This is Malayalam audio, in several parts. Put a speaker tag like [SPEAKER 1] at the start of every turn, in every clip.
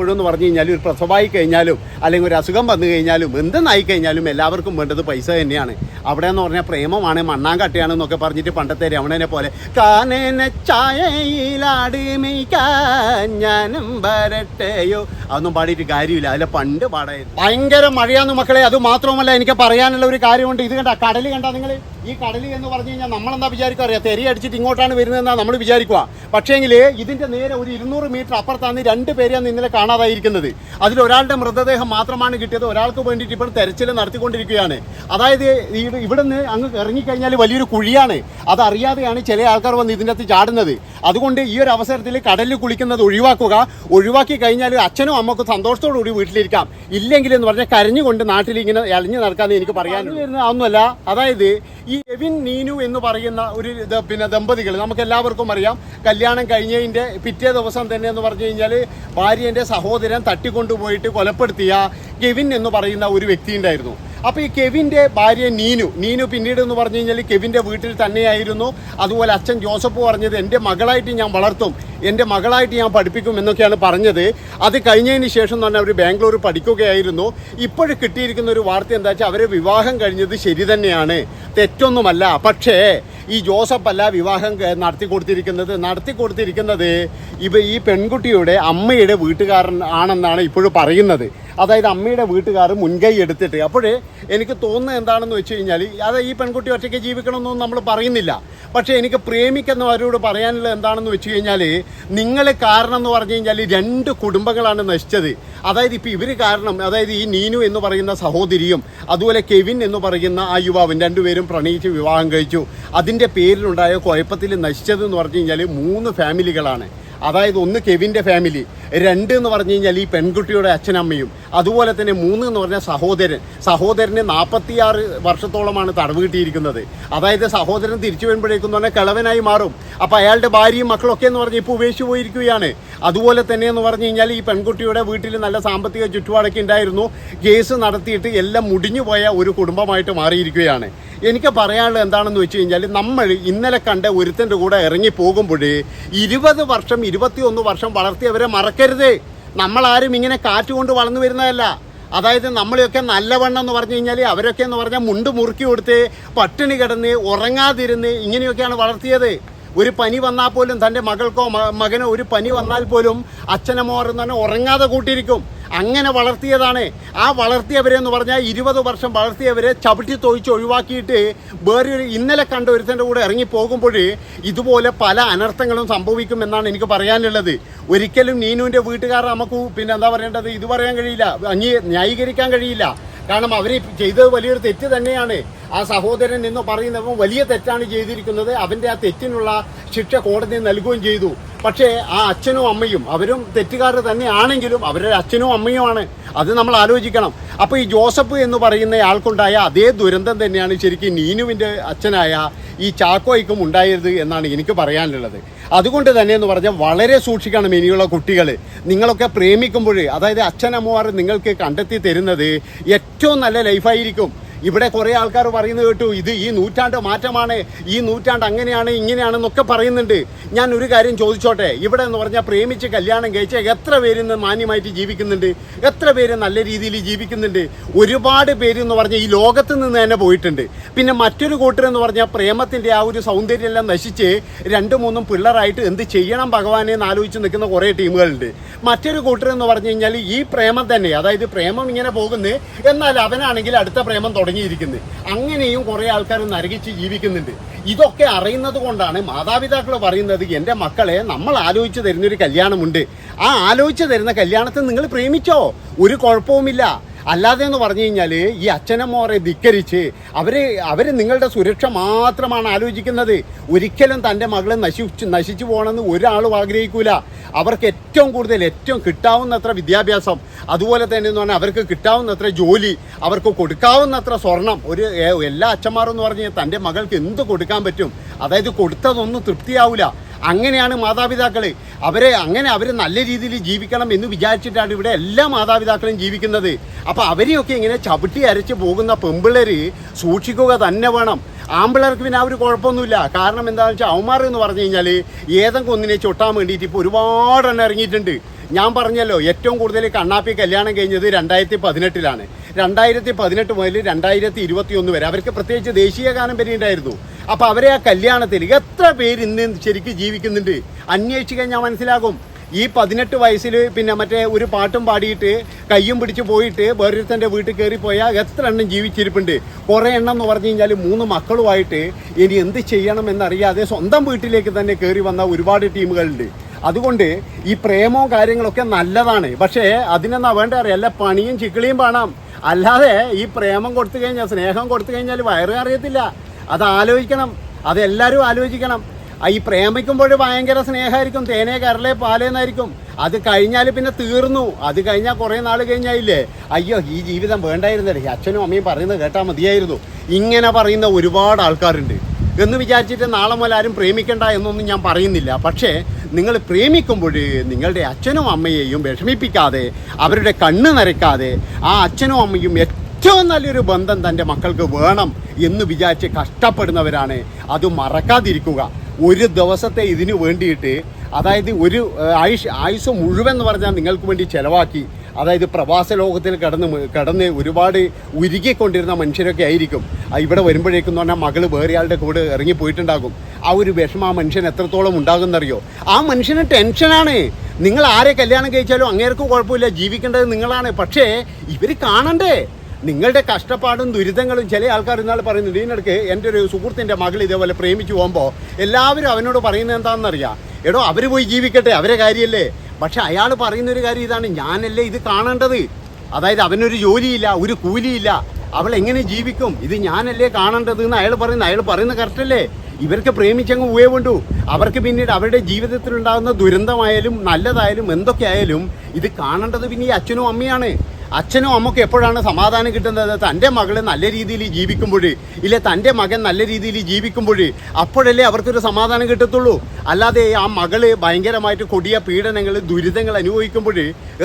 [SPEAKER 1] എപ്പോഴും എന്ന് പറഞ്ഞു കഴിഞ്ഞാൽ ഒരു പ്രസവമായി കഴിഞ്ഞാലും അല്ലെങ്കിൽ ഒരു അസുഖം വന്നു കഴിഞ്ഞാലും എന്തെന്നായി കഴിഞ്ഞാലും എല്ലാവർക്കും വേണ്ടത് പൈസ തന്നെയാണ്. അവിടെ എന്ന് പറഞ്ഞാൽ പ്രേമമാണ് മണ്ണാങ്കട്ടയാണെന്നൊക്കെ പറഞ്ഞിട്ട് പണ്ടത്തെ രമണനെ പോലെ. കാനന ഞാനും വരട്ടെയോ? അതൊന്നും പാടിയിട്ട് കാര്യമില്ല. അതിലെ പണ്ട് പാടായിരുന്നു. ഭയങ്കര മഴയാന്ന് മക്കളെ അത് മാത്രമല്ല എനിക്ക് പറയാനുള്ള ഒരു കാര്യമുണ്ട്. ഇത് കണ്ട കടൽ കണ്ട നിങ്ങൾ ഈ കടൽ എന്ന് പറഞ്ഞു കഴിഞ്ഞാൽ നമ്മളെന്താ വിചാരിക്കുക അറിയാം? തെരി അടിച്ചിട്ട് ഇങ്ങോട്ടാണ് വരുന്നതെന്നാണ് നമ്മൾ വിചാരിക്കുക പക്ഷേങ്കിൽ ഇതിന്റെ നേരെ ഒരു ഇരുന്നൂറ് മീറ്റർ അപ്പുറത്താണ് രണ്ട് പേരെയാണ് ഇന്നലെ കാണാതായിരിക്കുന്നത്. അതിൽ ഒരാളുടെ മൃതദേഹം മാത്രമാണ് കിട്ടിയത്. ഒരാൾക്ക് വേണ്ടിയിട്ട് ഇപ്പോൾ തെരച്ചിൽ നടത്തിക്കൊണ്ടിരിക്കുകയാണ്. അതായത് ഈ നിന്ന് അങ്ങ് ഇറങ്ങിക്കഴിഞ്ഞാൽ വലിയൊരു കുഴിയാണ്. അതറിയാതെയാണ് ചില ആൾക്കാർ വന്ന് ഇതിന്റെ അകത്ത് ചാടുന്നത്. അതുകൊണ്ട് ഈ ഒരു അവസരത്തിൽ കടലിൽ കുളിക്കുന്നത് ഒഴിവാക്കുക. ഒഴിവാക്കി കഴിഞ്ഞാൽ അച്ഛനും അമ്മക്കും സന്തോഷത്തോടു കൂടി വീട്ടിലിരിക്കാം. ഇല്ലെങ്കിൽ എന്ന് പറഞ്ഞാൽ കരഞ്ഞുകൊണ്ട് നാട്ടിൽ ഇങ്ങനെ ഇളഞ്ഞു നടക്കാമെന്ന് എനിക്ക് പറയാനുള്ളത് ഒന്നുമല്ല അതായത് ഈ എവിൻ നീനു എന്ന് പറയുന്ന ഒരു പിന്നെ ദമ്പതികൾ നമുക്ക് എല്ലാവർക്കും അറിയാം. കല്യാണം കഴിഞ്ഞതിന്റെ പിറ്റേ ദിവസം തന്നെ എന്ന് പറഞ്ഞു കഴിഞ്ഞാൽ ഭാര്യന്റെ സഹോദരൻ തട്ടിക്കൊണ്ടുപോയിട്ട് കൊലപ്പെടുത്തിയ കെവിൻ എന്ന് പറയുന്ന ഒരു വ്യക്തി ഉണ്ടായിരുന്നു. അപ്പോൾ ഈ കെവിന്റെ ഭാര്യ നീനു നീനു പിന്നീട് എന്ന് പറഞ്ഞു കഴിഞ്ഞാൽ കെവിന്റെ വീട്ടിൽ തന്നെയായിരുന്നു. അതുപോലെ അച്ഛൻ ജോസഫ് പറഞ്ഞത് എന്റെ മകളായിട്ട് ഞാൻ വളർത്തും എന്റെ മകളായിട്ട് ഞാൻ പഠിപ്പിക്കും എന്നൊക്കെയാണ് പറഞ്ഞത്. അത് കഴിഞ്ഞതിന് ശേഷം തന്നെ അവർ ബാംഗ്ലൂർ പഠിക്കുകയായിരുന്നു. ഇപ്പോഴും കിട്ടിയിരിക്കുന്ന ഒരു വാർത്ത എന്താ വെച്ചാൽ അവരെ വിവാഹം കഴിഞ്ഞത് ശരി തന്നെയാണ്. തെറ്റൊന്നുമല്ല. പക്ഷേ ഈ ജോസഫ് അല്ല വിവാഹം നടത്തി കൊടുത്തിരിക്കുന്നത്. നടത്തി കൊടുത്തിരിക്കുന്നത് ഇവ ഈ പെൺകുട്ടിയുടെ അമ്മയുടെ വീട്ടുകാരൻ ആണെന്നാണ് ഇപ്പോഴും പറയുന്നത്. അതായത് അമ്മയുടെ വീട്ടുകാർ മുൻകൈ എടുത്തിട്ട്. അപ്പോഴേ എനിക്ക് തോന്നുന്നത് എന്താണെന്ന് വെച്ച് കഴിഞ്ഞാൽ അത് ഈ പെൺകുട്ടി ഒറ്റയ്ക്ക് ജീവിക്കണമെന്നൊന്നും നമ്മൾ പറയുന്നില്ല. പക്ഷേ എനിക്ക് പ്രേമിക്കുന്നവരോട് പറയാനുള്ള എന്താണെന്ന് വെച്ച് കഴിഞ്ഞാൽ നിങ്ങൾ കാരണം എന്ന് പറഞ്ഞു കഴിഞ്ഞാൽ രണ്ട് കുടുംബങ്ങളാണ് നശിച്ചത്. അതായത് ഇപ്പോൾ ഇവർ കാരണം അതായത് ഈ നീനു എന്ന് പറയുന്ന സഹോദരിയും അതുപോലെ കെവിൻ എന്ന് പറയുന്ന ആ യുവാവും രണ്ടുപേരും പ്രണയിച്ച് വിവാഹം കഴിച്ചു. അതിന്റെ പേരിലുണ്ടായ കുഴപ്പത്തിൽ നശിച്ചത് എന്ന് പറഞ്ഞു കഴിഞ്ഞാൽ മൂന്ന് ഫാമിലികളാണ്. അതായത് ഒന്ന് കെവിന്റെ ഫാമിലി രണ്ട് എന്ന് പറഞ്ഞു കഴിഞ്ഞാൽ ഈ പെൺകുട്ടിയുടെ അച്ഛനമ്മയും അതുപോലെ തന്നെ മൂന്ന് എന്ന് പറഞ്ഞാൽ സഹോദരൻ. സഹോദരന് നാൽപ്പത്തിയാറ് വർഷത്തോളമാണ് തടവ് കിട്ടിയിരിക്കുന്നത്. അതായത് സഹോദരൻ തിരിച്ചു വരുമ്പോഴേക്കും എന്ന് പറഞ്ഞാൽ കിളവനായി മാറും. അപ്പോൾ അയാളുടെ ഭാര്യയും മക്കളൊക്കെ എന്ന് പറഞ്ഞാൽ ഇപ്പോൾ ഉപേക്ഷിച്ച് പോയിരിക്കുകയാണ്. അതുപോലെ തന്നെ എന്ന് പറഞ്ഞു കഴിഞ്ഞാൽ ഈ പെൺകുട്ടിയുടെ വീട്ടിൽ നല്ല സാമ്പത്തിക ചുറ്റുപാടൊക്കെ ഉണ്ടായിരുന്നു. കേസ് നടത്തിയിട്ട് എല്ലാം മുടിഞ്ഞു പോയ ഒരു കുടുംബമായിട്ട് മാറിയിരിക്കുകയാണ്. എനിക്ക് പറയാനുള്ളത് എന്താണെന്ന് വെച്ച് കഴിഞ്ഞാൽ നമ്മൾ ഇന്നലെ കണ്ട ഒരുത്തന്റെ കൂടെ ഇറങ്ങി പോകുമ്പോഴേ ഇരുപത് വർഷം ഇരുപത്തിയൊന്ന് വർഷം വളർത്തിയവരെ മറക്കരുത്. നമ്മളാരും ഇങ്ങനെ കാറ്റുകൊണ്ട് വളർന്നു വരുന്നതല്ല. അതായത് നമ്മളെയൊക്കെ നല്ലവണ്ണം എന്ന് പറഞ്ഞു കഴിഞ്ഞാൽ അവരൊക്കെ എന്ന് പറഞ്ഞാൽ മുണ്ട് മുറുക്കി കൊടുത്ത് പട്ടിണി കിടന്ന് ഉറങ്ങാതിരുന്ന് ഇങ്ങനെയൊക്കെയാണ് വളർത്തിയത്. ഒരു പനി വന്നാൽ പോലും തന്റെ മകൾക്കോ മകനോ ഒരു പനി വന്നാൽ പോലും അച്ഛനമ്മോർ എന്ന് പറഞ്ഞാൽ ഉറങ്ങാതെ കൂട്ടിയിരിക്കും. അങ്ങനെ വളർത്തിയതാണ്. ആ വളർത്തിയവരെ എന്ന് പറഞ്ഞാൽ ഇരുപത് വർഷം വളർത്തിയവരെ ചവിട്ടി തൊഴിച്ച് ഒഴിവാക്കിയിട്ട് വേറെ ഒരു ഇന്നലെ കണ്ട ഒരുത്തന്റെ കൂടെ ഇറങ്ങി പോകുമ്പോൾ ഇതുപോലെ പല അനർത്ഥങ്ങളും സംഭവിക്കുമെന്നാണ് എനിക്ക് പറയാനുള്ളത്. ഒരിക്കലും നീനുവിന്റെ വീട്ടുകാർ നമുക്ക് പിന്നെ എന്താ പറയേണ്ടത്? ഇത് പറയാൻ കഴിയില്ല. അംഗീ ന്യായീകരിക്കാൻ കഴിയില്ല. കാരണം അവർ ചെയ്തത് വലിയൊരു തെറ്റ് തന്നെയാണ്. ആ സഹോദരൻ എന്ന് പറയുന്നവൻ വലിയ തെറ്റാണ് ചെയ്തിരിക്കുന്നത്. അവന്റെ ആ തെറ്റിനുള്ള ശിക്ഷ കോടതി നൽകുകയും ചെയ്തു. പക്ഷേ ആ അച്ഛനും അമ്മയും അവരും തെറ്റുകാർ തന്നെയാണെങ്കിലും അവരുടെ അച്ഛനും അമ്മയുമാണ് അത് നമ്മൾ ആലോചിക്കണം. അപ്പോൾ ഈ ജോസഫ് എന്ന് പറയുന്ന ആൾക്കുണ്ടായ അതേ ദുരന്തം തന്നെയാണ് ശരിക്കും നീനുവിന്റെ അച്ഛനായ ഈ ചാക്കോയ്ക്കും ഉണ്ടായത് എന്നാണ് എനിക്ക് പറയാനുള്ളത്. അതുകൊണ്ട് തന്നെ എന്ന് പറഞ്ഞാൽ വളരെ സൂക്ഷിക്കണം ഇനിയുള്ള കുട്ടികൾ. നിങ്ങളൊക്കെ പ്രേമിക്കുമ്പോൾ അതായത് അച്ഛനമ്മമാർ നിങ്ങൾക്ക് കണ്ടെത്തി തരുന്നത് ഏറ്റവും നല്ല ലൈഫായിരിക്കും ഇവിടെ കുറേ ആൾക്കാർ പറയുന്നത് കേട്ടു ഇത് ഈ നൂറ്റാണ്ട് മാറ്റമാണ് ഈ നൂറ്റാണ്ട് അങ്ങനെയാണ് ഇങ്ങനെയാണെന്നൊക്കെ പറയുന്നുണ്ട്. ഞാൻ ഒരു കാര്യം ചോദിച്ചോട്ടെ ഇവിടെ എന്ന് പറഞ്ഞാൽ പ്രേമിച്ച് കല്യാണം കഴിച്ച എത്ര പേര് ഇന്ന് മാന്യമായിട്ട് ജീവിക്കുന്നുണ്ട് എത്ര പേര് നല്ല രീതിയിൽ ജീവിക്കുന്നുണ്ട്. ഒരുപാട് പേര് എന്ന് പറഞ്ഞാൽ ഈ ലോകത്ത് നിന്ന് തന്നെ പോയിട്ടുണ്ട്. പിന്നെ മറ്റൊരു കൂട്ടർ എന്ന് പറഞ്ഞാൽ പ്രേമത്തിന്റെ ആ ഒരു സൗന്ദര്യമെല്ലാം നശിച്ച് രണ്ട് മൂന്നും പിള്ളേരായിട്ട് എന്ത് ചെയ്യണം ഭഗവാനെ എന്ന് ആലോചിച്ച് നിൽക്കുന്ന കുറേ ടീമുകളുണ്ട്. മറ്റൊരു കൂട്ടർ എന്ന് പറഞ്ഞു കഴിഞ്ഞാൽ ഈ പ്രേമം തന്നെ അതായത് പ്രേമം ഇങ്ങനെ പോകുന്നത് എന്നാൽ അവനാണെങ്കിൽ അടുത്ത പ്രേമം തുടങ്ങിയിരിക്കുന്നത് അങ്ങനെയും കുറേ ആൾക്കാർ നരകിച്ച് ജീവിക്കുന്നുണ്ട്. ഇതൊക്കെ അറിയുന്നത് കൊണ്ടാണ് മാതാപിതാക്കൾ പറയുന്നത് എന്റെ മക്കളെ നമ്മൾ ആലോചിച്ച് തരുന്നൊരു കല്യാണമുണ്ട്. ആ ആലോചിച്ച് തരുന്ന കല്യാണത്തിൽ നിങ്ങൾ പ്രേമിച്ചോ? ഒരു കുഴപ്പവുമില്ല. അല്ലാതെ എന്ന് പറഞ്ഞു കഴിഞ്ഞാൽ ഈ അച്ഛനമ്മമാരെ ധിക്കരിച്ച് അവർ അവർ നിങ്ങളുടെ സുരക്ഷ മാത്രമാണ് ആലോചിക്കുന്നത്. ഒരിക്കലും തന്റെ മകളെ നശിച്ച് നശിച്ചു പോകണമെന്ന് ഒരാളും ആഗ്രഹിക്കൂല. അവർക്ക് ഏറ്റവും കൂടുതൽ ഏറ്റവും കിട്ടാവുന്നത്ര വിദ്യാഭ്യാസം അതുപോലെ തന്നെ എന്ന് പറഞ്ഞാൽ അവർക്ക് കിട്ടാവുന്നത്ര ജോലി അവർക്ക് കൊടുക്കാവുന്നത്ര സ്വർണം. ഒരു എല്ലാ അച്ഛന്മാരും എന്ന് പറഞ്ഞാൽ തന്റെ മകൾക്ക് എന്ത് കൊടുക്കാൻ പറ്റും? അതായത് കൊടുത്തതൊന്നും തൃപ്തിയാവില്ല അങ്ങനെയാണ് മാതാപിതാക്കൾ അവരെ അങ്ങനെ അവർ നല്ല രീതിയിൽ ജീവിക്കണം എന്ന് വിചാരിച്ചിട്ടാണ് ഇവിടെ എല്ലാ മാതാപിതാക്കളും ജീവിക്കുന്നത്. അപ്പോൾ അവരെയൊക്കെ ഇങ്ങനെ ചവിട്ടി അരച്ച് പോകുന്ന പെമ്പിള്ളേർ സൂക്ഷിക്കുക തന്നെ വേണം. ആമ്പിള്ളേർക്ക് പിന്നെ ആ ഒരു കുഴപ്പമൊന്നുമില്ല. കാരണം എന്താണെന്ന് വെച്ചാൽ അവന്മാർ എന്ന് പറഞ്ഞു കഴിഞ്ഞാൽ ഏതെങ്കിലും ഒന്നിനെ ചൊട്ടാൻ വേണ്ടിയിട്ട് ഇപ്പോൾ ഒരുപാടെണ്ണം ഇറങ്ങിയിട്ടുണ്ട്. ഞാൻ പറഞ്ഞല്ലോ ഏറ്റവും കൂടുതൽ കണ്ണാപ്പി കല്യാണം കഴിഞ്ഞത് രണ്ടായിരത്തി പതിനെട്ടിലാണ് രണ്ടായിരത്തി പതിനെട്ട് മുതൽ രണ്ടായിരത്തി ഇരുപത്തി ഒന്ന് വരെ. അവർക്ക് പ്രത്യേകിച്ച് ദേശീയ ഗാനം വരെ ഉണ്ടായിരുന്നു. അപ്പോൾ അവരെ ആ കല്യാണത്തിൽ എത്ര പേര് ഇന്ന് ശരിക്കും ജീവിക്കുന്നുണ്ട്? അന്വേഷിച്ച് കഴിഞ്ഞാൽ മനസ്സിലാകും. ഈ പതിനെട്ട് വയസ്സിൽ പിന്നെ മറ്റേ ഒരു പാട്ടും പാടിയിട്ട് കയ്യും പിടിച്ച് പോയിട്ട് വേറൊരുത്തന്റെ വീട്ടിൽ കയറി പോയാൽ എത്ര എണ്ണം ജീവിച്ചിരിപ്പുണ്ട്? കുറേ എണ്ണം എന്ന് പറഞ്ഞു കഴിഞ്ഞാൽ മൂന്ന് മക്കളുമായിട്ട് ഇനി എന്ത് ചെയ്യണം എന്നറിയാതെ സ്വന്തം വീട്ടിലേക്ക് തന്നെ കയറി വന്ന ഒരുപാട് ടീമുകളുണ്ട്. അതുകൊണ്ട് ഈ പ്രേമവും കാര്യങ്ങളൊക്കെ നല്ലതാണ്. പക്ഷേ അതിനെന്നാ വേണ്ട അല്ല പണിയും ചിക്കിളിയും വേണം. അല്ലാതെ ഈ പ്രേമം കൊടുത്തു കഴിഞ്ഞാൽ സ്നേഹം കൊടുത്തു കഴിഞ്ഞാൽ വയറ് അറിയത്തില്ല അത് ആലോചിക്കണം അതെല്ലാവരും ആലോചിക്കണം. ആ ഈ പ്രേമിക്കുമ്പോൾ ഭയങ്കര സ്നേഹമായിരിക്കും. തേനെ കരളെ പാലേന്നായിരിക്കും. അത് കഴിഞ്ഞാൽ പിന്നെ തീർന്നു. അത് കഴിഞ്ഞാൽ കുറേ നാൾ കഴിഞ്ഞായില്ലേ? അയ്യോ ഈ ജീവിതം വേണ്ടായിരുന്നല്ലേ? അച്ഛനും അമ്മയും പറയുന്നത് കേട്ടാൽ മതിയായിരുന്നു. ഇങ്ങനെ പറയുന്ന ഒരുപാട് ആൾക്കാരുണ്ട്. എന്ന് വിചാരിച്ചിട്ട് നാളെ മുതൽ ആരും പ്രേമിക്കണ്ട എന്നൊന്നും ഞാൻ പറയുന്നില്ല. പക്ഷേ നിങ്ങൾ പ്രേമിക്കുമ്പോൾ നിങ്ങളുടെ അച്ഛനും അമ്മയെയും വിഷമിപ്പിക്കാതെ അവരുടെ കണ്ണ് നരക്കാതെ ആ അച്ഛനും അമ്മയും ഏറ്റവും നല്ലൊരു ബന്ധം തന്റെ മക്കൾക്ക് വേണം എന്ന് വിചാരിച്ച് കഷ്ടപ്പെടുന്നവരാണ്. അത് മറക്കാതിരിക്കുക. ഒരു ദിവസത്തെ ഇതിനു വേണ്ടിയിട്ട് അതായത് ഒരു ആയുഷ് ആയുസ് മുഴുവൻ എന്ന് പറഞ്ഞാൽ നിങ്ങൾക്ക് വേണ്ടി ചിലവാക്കി അതായത് പ്രവാസ ലോകത്തിൽ കടന്ന് കടന്ന് ഒരുപാട് ഉരുകിക്കൊണ്ടിരുന്ന മനുഷ്യരൊക്കെ ആയിരിക്കും. ഇവിടെ വരുമ്പോഴേക്കും എന്ന് പറഞ്ഞാൽ മകൾ വേറെയാളുടെ കൂടെ ഇറങ്ങിപ്പോയിട്ടുണ്ടാകും. ആ ഒരു വിഷമം ആ മനുഷ്യൻ എത്രത്തോളം ഉണ്ടാകുന്നറിയോ ആ മനുഷ്യന് ടെൻഷനാണ്. നിങ്ങൾ ആരെ കല്യാണം കഴിച്ചാലും അങ്ങേർക്കും കുഴപ്പമില്ല ജീവിക്കേണ്ടത് നിങ്ങളാണ്. പക്ഷേ ഇവർ കാണണ്ടേ? നിങ്ങളുടെ കഷ്ടപ്പാടും ദുരിതങ്ങളും ചില ആൾക്കാർ ഇന്നാൾ പറയുന്നുണ്ട്. ഇതിനിടയ്ക്ക് എന്റെ ഒരു സുഹൃത്തിന്റെ മകൾ ഇതേപോലെ പ്രേമിച്ചു പോകുമ്പോൾ എല്ലാവരും അവനോട് പറയുന്നത് എന്താണെന്നറിയാം. എടോ അവർ പോയി ജീവിക്കട്ടെ അവരെ കാര്യമല്ലേ പക്ഷെ അയാൾ പറയുന്നൊരു കാര്യം ഇതാണ് ഞാനല്ലേ ഇത് കാണേണ്ടത്? അതായത് അവനൊരു ജോലിയില്ല ഒരു കൂലിയില്ല. അവൾ എങ്ങനെ ജീവിക്കും? ഇത് ഞാനല്ലേ കാണേണ്ടത് എന്ന് അയാൾ പറയുന്നത്. അയാൾ പറയുന്നത് കറക്റ്റല്ലേ ഇവർക്ക് പ്രേമിച്ചങ്ങ് പോയേ കൊണ്ടു അവർക്ക് പിന്നീട് അവരുടെ ജീവിതത്തിലുണ്ടാകുന്ന ദുരന്തമായാലും നല്ലതായാലും എന്തൊക്കെ ആയാലും ഇത് കാണേണ്ടത് പിന്നെ ഈ അച്ഛനും അമ്മയാണ്. അച്ഛനും അമ്മക്കും എപ്പോഴാണ് സമാധാനം കിട്ടുന്നത്? തന്റെ മകൾ നല്ല രീതിയിൽ ജീവിക്കുമ്പോൾ ഇല്ല തന്റെ മകൻ നല്ല രീതിയിൽ ജീവിക്കുമ്പോൾ അപ്പോഴല്ലേ അവർക്കൊരു സമാധാനം കിട്ടത്തുള്ളൂ? അല്ലാതെ ആ മകൾ ഭയങ്കരമായിട്ട് കൊടിയ പീഡനങ്ങൾ ദുരിതങ്ങൾ അനുഭവിക്കുമ്പോൾ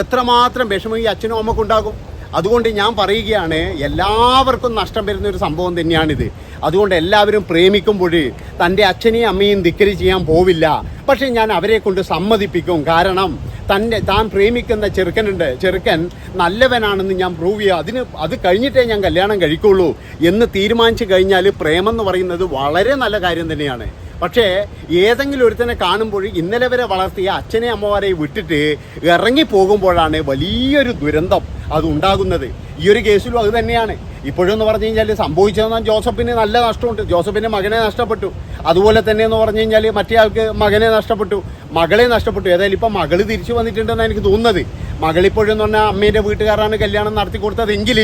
[SPEAKER 1] എത്രമാത്രം വിഷമം ഈ അച്ഛനും അമ്മക്കും ഉണ്ടാകും? അതുകൊണ്ട് ഞാൻ പറയുകയാണ് എല്ലാവർക്കും നഷ്ടം വരുന്ന ഒരു സംഭവം തന്നെയാണിത്. അതുകൊണ്ട് എല്ലാവരും പ്രേമിക്കുമ്പോൾ തന്റെ അച്ഛനെയും അമ്മയും ധിക്കരി ചെയ്യാൻ പോവില്ല. പക്ഷേ ഞാൻ അവരെ കൊണ്ട് സമ്മതിപ്പിക്കും. കാരണം തന്റെ താൻ പ്രേമിക്കുന്ന ചെറുക്കനുണ്ട്. ചെറുക്കൻ നല്ലവനാണെന്ന് ഞാൻ പ്രൂവ് ചെയ്യുക അതിന് അത് കഴിഞ്ഞിട്ടേ ഞാൻ കല്യാണം കഴിക്കുള്ളൂ എന്ന് തീരുമാനിച്ചു കഴിഞ്ഞാൽ പ്രേമം എന്ന് പറയുന്നത് വളരെ നല്ല കാര്യം തന്നെയാണ്. പക്ഷേ ഏതെങ്കിലും ഒരുത്തനെ കാണുമ്പോൾ ഇന്നലെ വരെ വളർത്തിയ അച്ഛനെ അമ്മമാരെ വിട്ടിട്ട് ഇറങ്ങി പോകുമ്പോഴാണ് വലിയൊരു ദുരന്തം അത് ഉണ്ടാകുന്നത്. ഈ ഒരു കേസിലും അത് തന്നെയാണ്. എന്ന് പറഞ്ഞു കഴിഞ്ഞാൽ സംഭവിച്ചതെന്നാൽ ജോസഫിന് നല്ല നഷ്ടമുണ്ട്. ജോസഫിന്റെ മകനെ നഷ്ടപ്പെട്ടു. അതുപോലെ തന്നെ എന്ന് പറഞ്ഞു കഴിഞ്ഞാൽ മറ്റേ ആൾക്ക് മകനെ നഷ്ടപ്പെട്ടു. മകളെ നഷ്ടപ്പെട്ടു. ഏതായാലും ഇപ്പം മകൾ തിരിച്ചു വന്നിട്ടുണ്ടെന്നാണ് എനിക്ക് തോന്നുന്നത്. മകളിപ്പോഴും എന്ന് പറഞ്ഞാൽ അമ്മേന്റെ വീട്ടുകാരാണ് കല്യാണം നടത്തി കൊടുത്തതെങ്കിൽ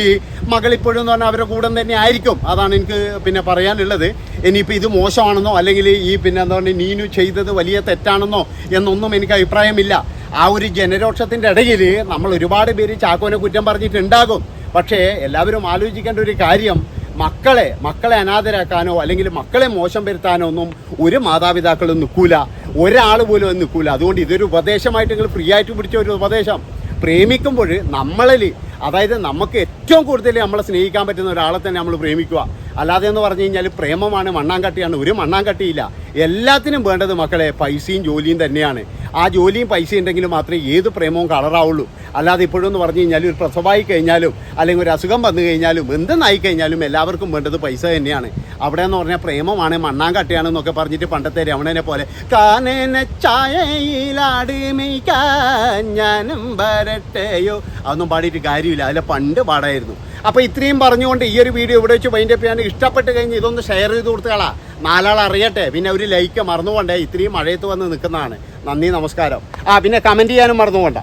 [SPEAKER 1] മകളിപ്പോഴും എന്ന് പറഞ്ഞാൽ അവരുടെ കൂടെ തന്നെ ആയിരിക്കും. അതാണ് എനിക്ക് പിന്നെ പറയാനുള്ളത്. ഇനിയിപ്പോൾ ഇത് മോശമാണെന്നോ അല്ലെങ്കിൽ ഈ പിന്നെ എന്താ പറയുക നീനു ചെയ്തത് വലിയ തെറ്റാണെന്നോ എന്നൊന്നും എനിക്ക് അഭിപ്രായമില്ല. ആ ഒരു ജനരോക്ഷത്തിന്റെ ഇടയിൽ നമ്മൾ ഒരുപാട് പേര് ചാക്കോനെ കുറ്റം പറഞ്ഞിട്ടുണ്ടാകും. പക്ഷേ എല്ലാവരും ആലോചിക്കേണ്ട ഒരു കാര്യം മക്കളെ മക്കളെ അനാഥരാക്കാനോ അല്ലെങ്കിൽ മക്കളെ മോശം വരുത്താനോ ഒന്നും ഒരു മാതാപിതാക്കളും നിൽക്കൂല. ഒരാൾ പോലും നിൽക്കൂല. അതുകൊണ്ട് ഇതൊരു ഉപദേശമായിട്ട് നിങ്ങൾ ഫ്രീ ആയിട്ട് പിടിച്ച ഒരു ഉപദേശം. പ്രേമിക്കുമ്പോൾ നമ്മളിൽ അതായത് നമുക്ക് ഏറ്റവും കൂടുതൽ നമ്മളെ സ്നേഹിക്കാൻ പറ്റുന്ന ഒരാളെ തന്നെ നമ്മൾ പ്രേമിക്കുക. അല്ലാതെ എന്ന് പറഞ്ഞു കഴിഞ്ഞാൽ പ്രേമമാണ് മണ്ണാങ്കട്ടിയാണ്. ഒരു മണ്ണാങ്കട്ടിയില്ല. എല്ലാത്തിനും വേണ്ടത് മക്കളെ പൈസയും ജോലിയും തന്നെയാണ്. ആ ജോലിയും പൈസയും ഉണ്ടെങ്കിൽ മാത്രമേ ഏത് പ്രേമവും കളറാവുള്ളൂ. അല്ലാതെ ഇപ്പോഴും എന്ന് പറഞ്ഞു കഴിഞ്ഞാൽ ഒരു പ്രസവമായി കഴിഞ്ഞാലും അല്ലെങ്കിൽ ഒരു അസുഖം വന്നു കഴിഞ്ഞാലും എന്തെന്നായി കഴിഞ്ഞാലും എല്ലാവർക്കും വേണ്ടത് പൈസ തന്നെയാണ്. അവിടെ എന്ന് പറഞ്ഞാൽ പ്രേമമാണ് മണ്ണാങ്കട്ടിയാണെന്നൊക്കെ പറഞ്ഞിട്ട് പണ്ടത്തെ രമണനെ പോലെ കാനന ചായയിലാടിമിക്കാൻ ഞാനും വരട്ടെയോ? അതൊന്നും പാടിയിട്ട് കാര്യമില്ല. അതിലെ പണ്ട് പാടായിരുന്നു. അപ്പോൾ ഇത്രയും പറഞ്ഞുകൊണ്ട് ഈ ഒരു വീഡിയോ ഇവിടെ വെച്ച് വൈൻഡ് അപ്പ് ചെയ്യാൻ ഇഷ്ടപ്പെട്ട് കഴിഞ്ഞ് ഇതൊന്ന് ഷെയർ ചെയ്ത് കൊടുത്തുകളാ നാലാൾ അറിയട്ടെ. പിന്നെ ഒരു ലൈക്ക് മറന്നുകൊണ്ടേ ഇത്രയും മഴയത്ത് വന്ന് നിൽക്കുന്നതാണ്. നന്ദി നമസ്കാരം. ആ പിന്നെ കമന്റ് ചെയ്യാനും മറന്നുകൊണ്ട